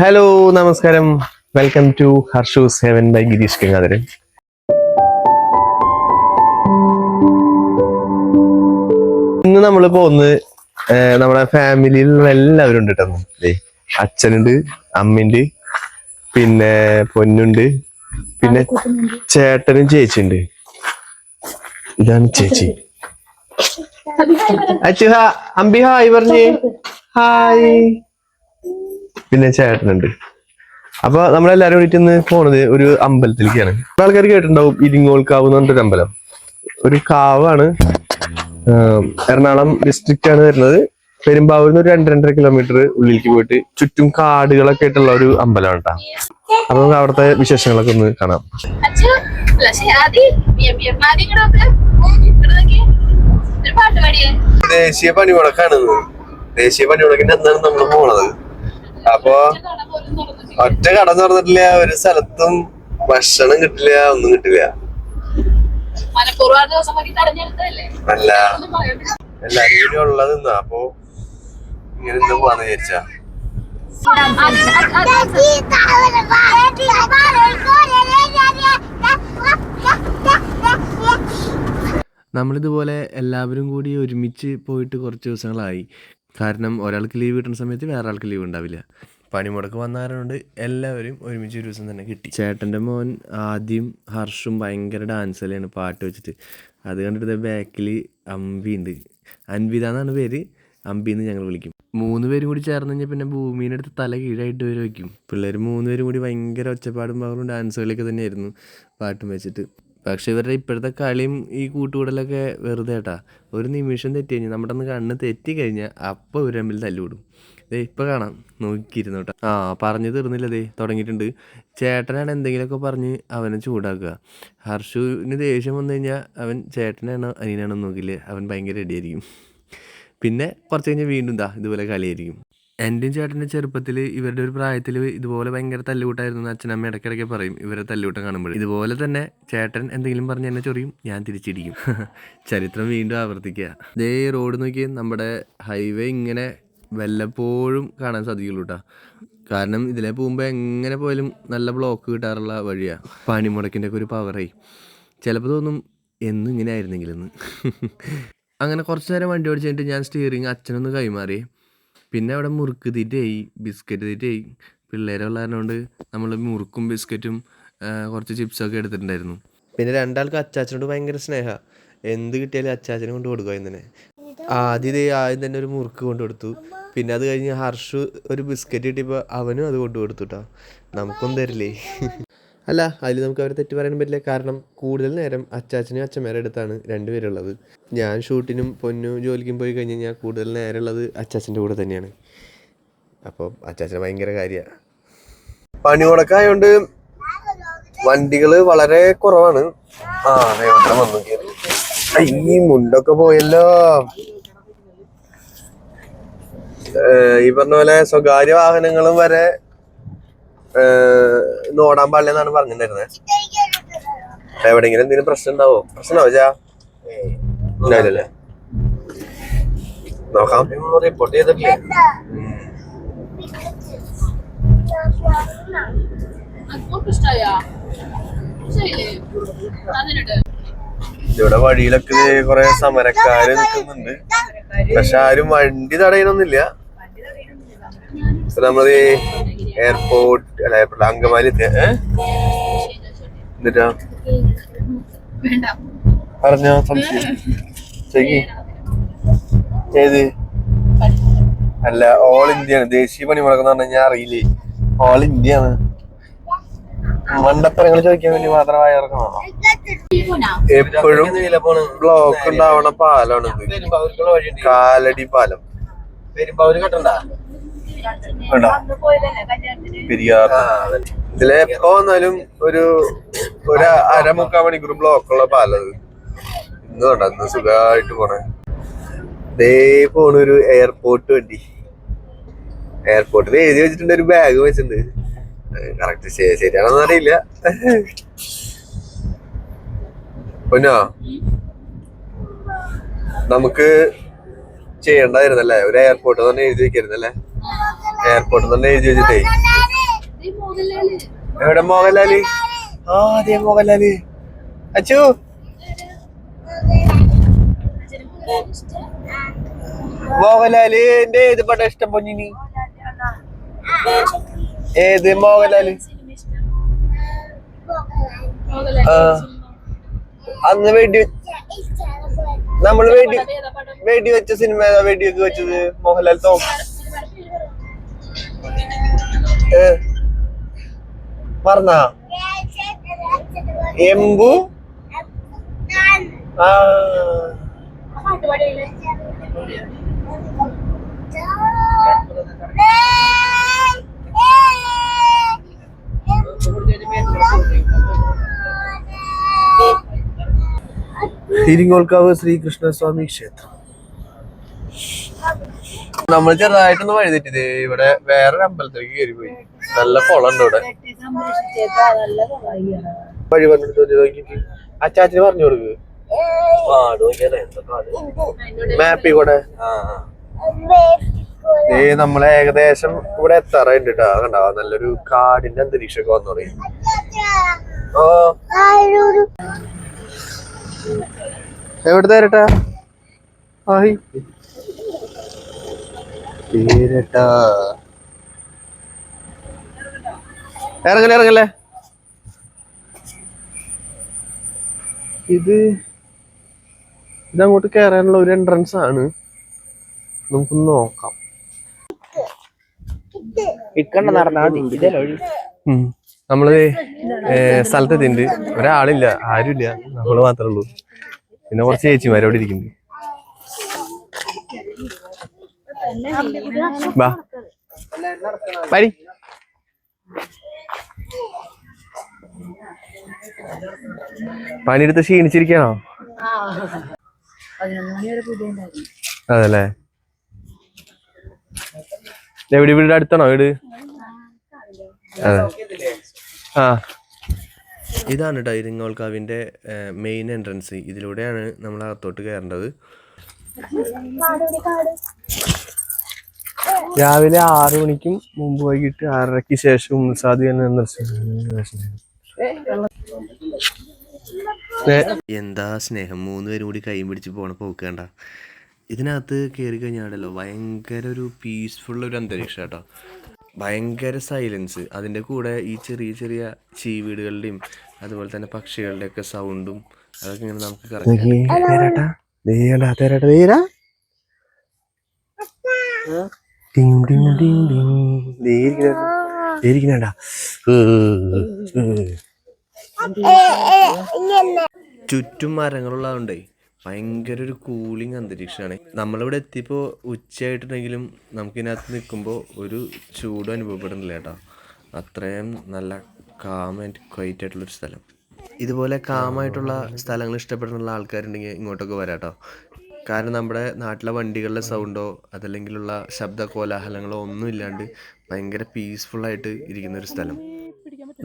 Hello നമസ്കാരം. Welcome to Harshu's Heaven by Girish Gangadharan ഇന്ന് നമ്മൾ പോകുന്നത് നമ്മുടെ ഫാമിലിയിലുള്ള എല്ലാവരും ഉണ്ട് കേട്ടോ അച്ഛനുണ്ട് അമ്മയുണ്ട് പിന്നെ പൊന്നുണ്ട് പിന്നെ ചേട്ടനും ചേച്ചിയുണ്ട്. ഇതാണ് ചേച്ചി. അച്ഛ അമ്പി ഹായ് പറഞ്ഞേ. ഹായ്. പിന്നെ ചേട്ടനുണ്ട്. അപ്പൊ നമ്മളെല്ലാരും കൂടിയിട്ട് ഇന്ന് പോണത് ഒരു അമ്പലത്തിലേക്കാണ്. ആൾക്കാർ കേട്ടിട്ടുണ്ടാവും ഇരിങ്ങോൾ കാവ് എന്ന് പറഞ്ഞൊരു അമ്പലം. ഒരു കാവാണ്. എറണാകുളം ഡിസ്ട്രിക്റ്റ് ആണ് വരുന്നത്. പെരുമ്പാവൂരിൽ നിന്ന് ഒരു രണ്ട് രണ്ടര കിലോമീറ്റർ ഉള്ളിലേക്ക് പോയിട്ട് ചുറ്റും കാടുകളൊക്കെ ആയിട്ടുള്ള ഒരു അമ്പലമാണ് കേട്ടോ. അപ്പൊ നമുക്ക് അവിടുത്തെ വിശേഷങ്ങളൊക്കെ ഒന്ന് കാണാം. ദേശീയ പണിമുടക്കാണ്. ദേശീയ പണിമുടക്കിന്റെ അന്നാണ് നമ്മൾ പോണത്. അപ്പൊ. ഒറ്റ കട തുറന്നിട്ടില്ല ഒരു സ്ഥലത്തും ഭക്ഷണം കിട്ടില്ല ഒന്നും കിട്ടില്ല. അല്ല. എല്ലാരും കൂടി ഉള്ളത് അപ്പൊ ഇങ്ങനെ പോവാന്ന് വിചാരിച്ചാ. നമ്മളിതുപോലെ എല്ലാവരും കൂടി ഒരുമിച്ച് പോയിട്ട് കുറച്ച് ദിവസങ്ങളായി. കാരണം ഒരാൾക്ക് ലീവ് കിട്ടുന്ന സമയത്ത് വേറെ ആൾക്ക് ലീവ് ഉണ്ടാവില്ല. പണിമുടക്ക് വന്നാറുണ്ട് എല്ലാവരും ഒരുമിച്ച് ഒരു ദിവസം തന്നെ കിട്ടി. ചേട്ടന്റെ മോൻ ആദ്യം ഹർഷും ഭയങ്കര ഡാൻസ് കളിയാണ് പാട്ട് വെച്ചിട്ട്. അത് കണ്ടിട്ട് ബാക്കിൽ അമ്പി ഉണ്ട്. അൻവിത എന്നാണ് പേര്. അമ്പി എന്ന് ഞങ്ങൾ വിളിക്കും. മൂന്ന് പേരും കൂടി ചേർന്ന് കഴിഞ്ഞാൽ പിന്നെ ഭൂമിയുടെ അടുത്ത് തല കീഴായിട്ട് വരെ വയ്ക്കും. പിള്ളേർ മൂന്ന് പേരും കൂടി ഭയങ്കര ഒച്ചപ്പാടും പകലും ഡാൻസുകളൊക്കെ തന്നെയായിരുന്നു പാട്ടും വെച്ചിട്ട്. പക്ഷെ ഇവരുടെ ഇപ്പോഴത്തെ കളിയും ഈ കൂട്ടുകൂടലൊക്കെ വെറുതെ കേട്ടാ ഒരു നിമിഷം തെറ്റി കഴിഞ്ഞാൽ നമ്മുടെ ഒന്ന് കണ്ണ് തെറ്റി കഴിഞ്ഞാൽ അപ്പോൾ ഇവർ തമ്മിൽ തല്ലുവിടും ദേ ഇപ്പോൾ കാണാം. നോക്കിയിരുന്നു കേട്ടോ. ആ പറഞ്ഞു തീർന്നില്ല ദേ തുടങ്ങിയിട്ടുണ്ട്. ചേട്ടനാണ് എന്തെങ്കിലുമൊക്കെ പറഞ്ഞ് അവനെ ചൂടാക്കുക. ഹർഷുവിന് ദേഷ്യം വന്നു കഴിഞ്ഞാൽ അവൻ ചേട്ടനാണോ അനിയനാണോ നോക്കില്ലേ? അവൻ ഭയങ്കര റെഡിയായിരിക്കും പിന്നെ കുറച്ച് കഴിഞ്ഞാൽ വീണ്ടും ദാ ഇതുപോലെ കളിയായിരിക്കും. എന്റെയും ചേട്ടന്റെ ചെറുപ്പത്തിൽ ഇവരുടെ ഒരു പ്രായത്തിൽ ഇതുപോലെ ഭയങ്കര തല്ലുകൂട്ടായിരുന്നു എന്ന് അച്ഛനമ്മ ഇടയ്ക്കിടയ്ക്ക് പറയും. ഇവരെ തല്ലുകൂട്ടം കാണുമ്പോൾ ഇതുപോലെ തന്നെ ചേട്ടൻ എന്തെങ്കിലും പറഞ്ഞ് എന്നെ ചൊറിയും ഞാൻ തിരിച്ചിടിക്കും. ചരിത്രം വീണ്ടും ആവർത്തിക്കുക. ഇതേ റോഡ് നോക്കി നമ്മുടെ ഹൈവേ ഇങ്ങനെ വല്ലപ്പോഴും കാണാൻ സാധിക്കുള്ളൂ കേട്ടോ കാരണം ഇതിലെ പോകുമ്പോൾ എങ്ങനെ പോയാലും നല്ല ബ്ലോക്ക് കിട്ടാറുള്ള വഴിയാണ് പണിമുടക്കിന്റെ ഒക്കെ ഒരു പവറായി ചിലപ്പോൾ തോന്നും എന്നും ഇങ്ങനെ ആയിരുന്നെങ്കിലെന്ന് അങ്ങനെ കുറച്ച് നേരം വണ്ടി ഓടിച്ചിട്ട് ഞാൻ സ്റ്റിയറിങ് അച്ഛനൊന്ന് കൈമാറി. പിന്നെ അവിടെ മുറുക്ക് തീറ്റയായി ബിസ്ക്കറ്റ് തീറ്റയായി പിള്ളേരുള്ള കാരണം കൊണ്ട് നമ്മൾ മുറുക്കും ബിസ്ക്കറ്റും കുറച്ച് ചിപ്സൊക്കെ എടുത്തിട്ടുണ്ടായിരുന്നു. പിന്നെ രണ്ടാൾക്ക് അച്ചാച്ചനോട് ഭയങ്കര സ്നേഹ. എന്ത് കിട്ടിയാലും അച്ചാച്ചനെ കൊണ്ട് കൊടുക്കുക തന്നെ ആദ്യം ആദ്യം തന്നെ ഒരു മുറുക്ക് കൊണ്ടു കൊടുത്തു. പിന്നെ അത് കഴിഞ്ഞ് ഹർഷു ഒരു ബിസ്ക്കറ്റ് കിട്ടിയപ്പോൾ അവനും അത് കൊണ്ടു കൊടുത്തു കേട്ടോ നമുക്കൊന്നും തരില്ലേ? അല്ല അതിൽ നമുക്ക് അവരെ തെറ്റ് പറയാൻ പറ്റില്ല. കാരണം കൂടുതൽ നേരം അച്ചാച്ചനും അച്ഛന്മാരുടെ അടുത്താണ് രണ്ടുപേരുള്ളത്. ഞാൻ ഷൂട്ടിനും പൊന്നു ജോലിക്കും പോയി കഴിഞ്ഞ് കഴിഞ്ഞാൽ കൂടുതൽ നേരമുള്ളത് അച്ചാച്ചന്റെ കൂടെ തന്നെയാണ്. അപ്പോൾ അച്ചാച്ചന് ഭയങ്കര കാര്യമാണ് പണി മുടക്കായതുകൊണ്ട് വണ്ടികൾ വളരെ കുറവാണ്. ആ ദൈവത്തിന് വന്നു. ഈ മുണ്ടൊക്കെ പോയല്ലോ. ഈ പറഞ്ഞ പോലെ സ്വകാര്യ വാഹനങ്ങളും വരെ ഇന്ന് ഓടാൻ പാടില്ല എന്നാണ് പറഞ്ഞിട്ടുണ്ടായിരുന്നത് എവിടെങ്കിലും എന്തെങ്കിലും പ്രശ്നം ഉണ്ടാവോ? പ്രശ്നം ഉണ്ടാവോ ചാ ഇല്ലല്ലേ നോക്കാം റിപ്പോർട്ട് ചെയ്തിട്ടില്ലേ? ഇവിടെ വഴിയിലൊക്കെ കൊറേ കുറെ സമരക്കാര് നിൽക്കുന്നുണ്ട്. പക്ഷെ ആരും വണ്ടി തടയണൊന്നുമില്ല. നമ്മൾ എയർപോർട്ട് അല്ല എയർപോർട്ട് അങ്കമാലി എന്നിട്ടാ? വേണ്ട. പറഞ്ഞോ സംശയം. ശരി ഏത്? അല്ല ഓൾ ഇന്ത്യ ആണ്. ദേശീയ പണി മുടക്കുന്ന പറഞ്ഞു കഴിഞ്ഞാൽ അറിയില്ലേ? ഓൾ ഇന്ത്യ ആണ്. മണ്ടത്തരങ്ങൾ ചോദിക്കാൻ വേണ്ടി മാത്രമായി ഇറങ്ങണോ എപ്പോഴും ബ്ലോക്ക് ഉണ്ടാവണ പാലാണ് കാലടി പാലം. കട്ടണ്ട. വേണ്ട. പെരിയാർ. വന്നാലും ഒരു ഒരു അരമുക്കാൽ മണിക്കൂർ ബ്ലോക്ക് പാലത്. ഇന്ന് വേണ്ട ഇന്ന് സുഖമായിട്ട് പോണേ. ദേ പോണൊരു എയർപോർട്ട് വണ്ടി. എയർപോർട്ടിൽ എഴുതി വെച്ചിട്ടുണ്ട് ഒരു ബാഗ് വെച്ചിട്ടുണ്ട്. കറക്റ്റ് ശരിയാണെന്ന് അറിയില്ല. പൊന്നോ? നമുക്ക് ചെയ്യണ്ടായിരുന്നല്ലേ ഒരു എയർപോർട്ട് തന്നെ എഴുതി വെക്കായിരുന്നല്ലേ? എയർപോർട്ട് തന്നെ എഴുതി വെച്ചിട്ടേ. മോഹൻലാൽ എവിടെ മോഹൻലാൽ? ആ അതെ മോഹൻലാൽ. അച്ചു. മോഹൻലാലിന്റെ ഏത് പടം ഇഷ്ടം പൊന്നിനി? ഏത് മോഹൻലാൽ. അന്ന് വെടി നമ്മൾ വെടി വെടി വെച്ച സിനിമ വെടിയൊക്കെ വെച്ചത് മോഹൻലാൽ തോ ഏ പറഞ്ഞ. എംബു ആ. തിരിങ്ങോൾക്കാവ് ശ്രീകൃഷ്ണസ്വാമി ക്ഷേത്രം. നമ്മൾ ചെറുതായിട്ടൊന്ന് വഴി തെറ്റിത് ഇവിടെ വേറൊരു അമ്പലത്തിലേക്ക് കയറി പോയി. നല്ല കുളമുണ്ട് ഇവിടെ. വഴി പറഞ്ഞിട്ട് അച്ചാച്ചന് പറഞ്ഞു കൊടുക്ക്. എന്താ കാട്. ഏ നമ്മളെ ഏകദേശം ഇവിടെ എത്താറായിട്ട് കേട്ടോ കണ്ടാ? നല്ലൊരു കാടിന്റെ അന്തരീക്ഷമൊക്കെ വന്നു പറയും ഓ എവിടെ തരട്ടാ ആയി പേരട്ടാ ഇറങ്ങല്ലേ ഇറങ്ങല്ലേ? ഇത് ഇതങ്ങോട്ട് കയറാനുള്ള ഒരു എൻട്രൻസ് ആണ്. നമുക്കൊന്ന് നോക്കാം. നമ്മൾ സ്ഥലത്ത് സ്ഥലത്തെത്തിണ്ട് ഒരാളില്ല ആരുമില്ല. നമ്മൾ മാത്രമേ ഉള്ളൂ. പിന്നെ കുറച്ച് ചേച്ചിമാര് അവിടെ ഇരിക്കുന്നുണ്ട്. വരി പണിയെടുത്ത് ക്ഷീണിച്ചിരിക്കണോ? അതല്ലേ? എവിടെ വീട് അടുത്താണോ വീട്? അതെ. ആ. ഇതാണ് കേട്ടോ ഇരിങ്ങോൾക്കാവിന്റെ മെയിൻ എൻട്രൻസ്. ഇതിലൂടെയാണ് നമ്മൾ അകത്തോട്ട് കയറേണ്ടത് രാവിലെ ആറു മണിക്കും മുമ്പ് വൈകിട്ട് ആറരയ്ക്ക് ശേഷം സാധ്യ എന്താ സ്നേഹം? മൂന്ന് പേരും കൂടി കൈ പിടിച്ച് പോണ പോക്കേണ്ട ഇതിനകത്ത് കയറി കഴിഞ്ഞാണല്ലോ ഭയങ്കര ഒരു പീസ്ഫുൾ ഒരു അന്തരീക്ഷം കേട്ടോ. ഭയങ്കര സൈലൻസ് അതിന്റെ കൂടെ ഈ ചെറിയ ചെറിയ ചീവീടുകളുടെയും അതുപോലെ തന്നെ പക്ഷികളുടെയൊക്കെ സൗണ്ടും അതൊക്കെ ഇങ്ങനെ നമുക്ക് കറക്റ്റ് തേരാട്ടാ. തേരാട്ടാ. ചുറ്റും മരങ്ങളുള്ളതുകൊണ്ടേ ഭയങ്കര ഒരു കൂളിംഗ് അന്തരീക്ഷമാണ്. നമ്മളിവിടെ എത്തിയപ്പോൾ ഉച്ചയായിട്ടുണ്ടെങ്കിലും നമുക്കിതിനകത്ത് നിൽക്കുമ്പോൾ ഒരു ചൂടും അനുഭവപ്പെടുന്നില്ല കേട്ടോ. അത്രയും നല്ല കാം ആൻഡ് ക്വൈറ്റ് ആയിട്ടുള്ളൊരു സ്ഥലം. ഇതുപോലെ കാമായിട്ടുള്ള സ്ഥലങ്ങൾ ഇഷ്ടപ്പെടുന്നുള്ള ആൾക്കാരുണ്ടെങ്കിൽ ഇങ്ങോട്ടൊക്കെ വരാം കേട്ടോ കാരണം നമ്മുടെ നാട്ടിലെ വണ്ടികളുടെ സൗണ്ടോ അതല്ലെങ്കിലുള്ള ശബ്ദ കോലാഹലങ്ങളോ ഒന്നും ഇല്ലാണ്ട് ഭയങ്കര ആയിട്ട് ഇരിക്കുന്ന ഒരു സ്ഥലം.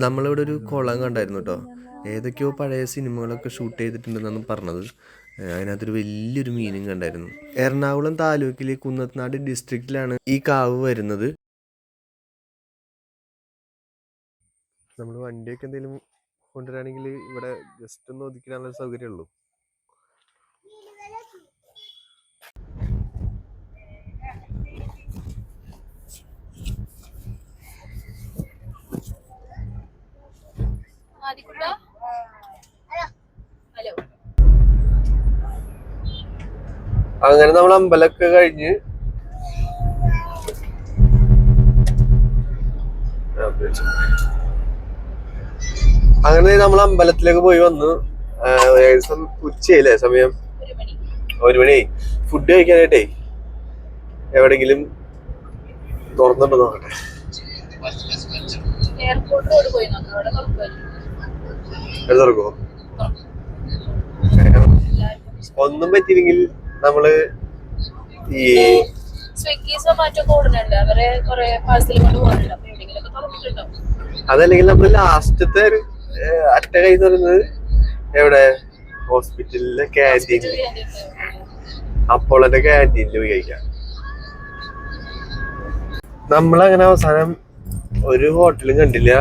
നമ്മളിവിടെ ഒരു കുളം കണ്ടായിരുന്നു കേട്ടോ ഏതൊക്കെയോ പഴയ സിനിമകളൊക്കെ ഷൂട്ട് ചെയ്തിട്ടുണ്ടെന്നാണ് പറഞ്ഞത്. അതിനകത്തൊരു വലിയൊരു മീനിങ് കണ്ടായിരുന്നു. എറണാകുളം താലൂക്കിലെ കുന്നത്തനാട് ഡിസ്ട്രിക്റ്റിലാണ് ഈ കാവ് വരുന്നത്. നമ്മൾ വണ്ടിയൊക്കെ എന്തെങ്കിലും കൊണ്ടുവരാണെങ്കിൽ ഇവിടെ ജസ്റ്റ് ഒന്ന് ഒതുക്കിടാനുള്ള സൗകര്യമുള്ളൂ ആദിക്കുട്ട? ഹലോ. അങ്ങനെ നമ്മൾ അമ്പലമൊക്കെ കഴിഞ്ഞ്. അങ്ങനെ നമ്മൾ അമ്പലത്തിലേക്ക് പോയി വന്നു ഏകദേശം ഉച്ചയില്ലേ സമയം? ഒരു മണി. ഫുഡ് കഴിക്കാനായിട്ടേ എവിടെങ്കിലും തുറന്നിട്ട് നോക്കട്ടെ പോയി നോക്കാം. അവിടെ തുറക്കുമായിരിക്കും തുറക്കുമോ ഒന്നും പറ്റിയില്ലെങ്കിൽ നമ്മൾ ഈ സ്വിഗ്ഗി സൊമാറ്റോ ഓടുന്നുണ്ട് അവരെ കുറെ പാഴ്സൽ കൊണ്ട് പോകുന്നുണ്ട് അപ്പൊ എവിടെയെങ്കിലും ഒക്കെ തുറന്നിട്ടുണ്ടാവും. അതല്ലെങ്കിൽ നമ്മൾ ലാസ്റ്റത്തെ അറ്റ കൈ തുറന്നത് എവിടെ? ഹോസ്പിറ്റലിലെ ക്യാന്റീനിൽ അപ്പോളന്റെ ക്യാന്റീനിൽ പോയി കഴിക്കാം. നമ്മളങ്ങനെ അവസാനം ഒരു ഹോട്ടലും കണ്ടില്ല.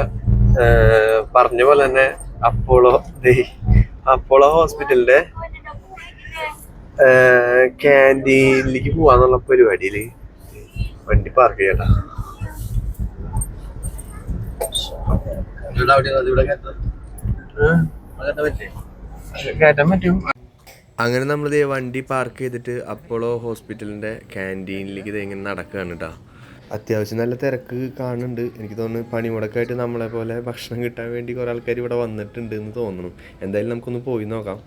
പറഞ്ഞ പോലെ തന്നെ അപ്പോളോ ദേ, അപ്പോളോ ഹോസ്പിറ്റലിന്റെ ക്യാന്റീനിലേക്ക് പോവാന്നുള്ള പരിപാടിയിൽ വണ്ടി പാർക്ക് ചെയ്യട്ടാ. കയറ്റാൻ പറ്റും. അങ്ങനെ നമ്മൾ ദേ വണ്ടി പാർക്ക് ചെയ്തിട്ട് അപ്പോളോ ഹോസ്പിറ്റലിന്റെ ക്യാന്റീനിലേക്ക് ഇത് ഇങ്ങനെ നടക്കുകയാണ് കേട്ടോ അത്യാവശ്യം നല്ല തിരക്ക് കാണുന്നുണ്ട്. എനിക്ക് തോന്നുന്നു പണിമുടക്കായിട്ട് നമ്മളെ പോലെ ഭക്ഷണം കിട്ടാൻ വേണ്ടി കുറേ ആൾക്കാർ ഇവിടെ വന്നിട്ടുണ്ട് എന്ന് തോന്നുന്നു. എന്തായാലും നമുക്കൊന്ന് പോയി നോക്കാം.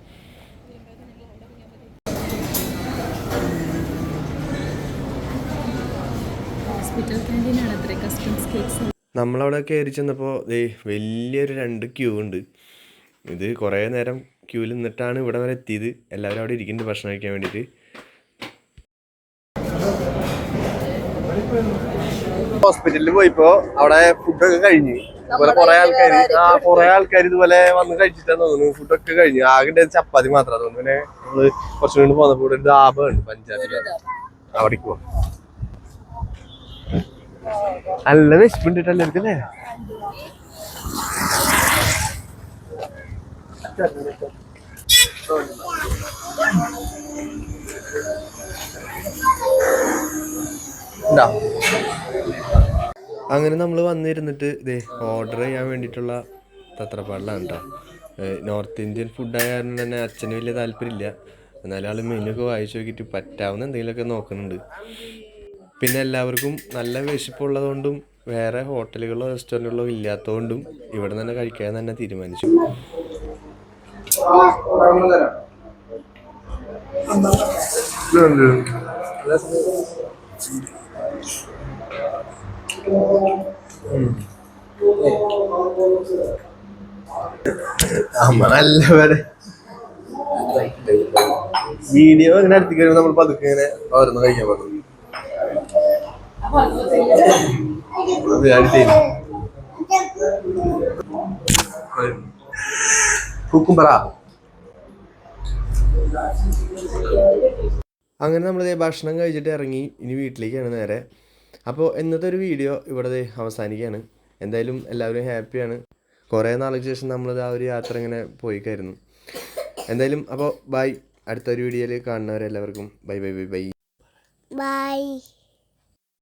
നമ്മളവിടെ കയറി ചെന്നപ്പോൾ ദേ വലിയൊരു രണ്ട് ക്യൂ ഉണ്ട്. ഇത് കുറേ നേരം ക്യൂവിൽ നിന്നിട്ടാണ് ഇവിടെ വരെ എത്തിയത്. എല്ലാവരും അവിടെ ഇരിക്കുന്നുണ്ട് ഭക്ഷണം കഴിക്കാൻ വേണ്ടിയിട്ട്. ഹോസ്പിറ്റലിൽ പോയിപ്പോ അവിടെ ഫുഡൊക്കെ കഴിഞ്ഞ്. ഇതുപോലെ കുറെ ആൾക്കാര് ആ കുറെ ആൾക്കാർ ഇതുപോലെ വന്ന് കഴിച്ചിട്ടാന്ന് തോന്നുന്നു. ഫുഡൊക്കെ കഴിഞ്ഞു. ആകെ ചപ്പാത്തി മാത്രം അതുകൊണ്ട് പിന്നെ നമ്മൾ കുറച്ചും കൂടി പോന്നപ്പോ ഒരു ധാബുണ്ട് പഞ്ചാബിൽ. അവിടേക്ക് പോവാം നല്ല വിശപ്പുണ്ട് എല്ലാവർക്കും അല്ലേ? ഉണ്ടാ അങ്ങനെ നമ്മൾ വന്നിരുന്നിട്ട് ഇതേ ഓർഡർ ചെയ്യാൻ വേണ്ടിയിട്ടുള്ള തത്രപ്പാടിലാണ് കേട്ടോ നോർത്ത് ഇന്ത്യൻ ഫുഡായ കാരണം തന്നെ അച്ഛന് വലിയ താല്പര്യമില്ല. എന്നാലും ആൾ മെനുവൊക്കെ വായിച്ചു നോക്കിയിട്ട് പറ്റാവുന്ന എന്തെങ്കിലുമൊക്കെ നോക്കുന്നുണ്ട്. പിന്നെ എല്ലാവർക്കും നല്ല വിശപ്പുള്ളതുകൊണ്ടും വേറെ ഹോട്ടലുകളോ റെസ്റ്റോറന്റുകളോ ഇല്ലാത്തതുകൊണ്ടും ഇവിടെ തന്നെ കഴിക്കാൻ തന്നെ തീരുമാനിച്ചു. അമ്മ നല്ല പോലെ വീഡിയോ ഇങ്ങനെ അടുത്തേക്ക് വരുമ്പോ നമ്മൾ പതുക്കെ ഇങ്ങനെ ഓരോന്ന് കഴിക്കാൻ പറ്റും പറ. അങ്ങനെ നമ്മൾ ഭക്ഷണം കഴിച്ചിട്ട് ഇറങ്ങി ഇനി വീട്ടിലേക്കാണ് നേരെ. അപ്പോൾ ഇന്നത്തെ ഒരു വീഡിയോ ഇവിടെ അവസാനിക്കുകയാണ്. എന്തായാലും എല്ലാവരും ഹാപ്പിയാണ്. കുറേ നാൾക്ക് ശേഷം നമ്മളത് ആ ഒരു യാത്ര ഇങ്ങനെ പോയിക്കായിരുന്നു എന്തായാലും അപ്പോൾ ബൈ അടുത്തൊരു വീഡിയോയിൽ കാണുന്നവരെല്ലാവർക്കും bye bye bye bye Bye.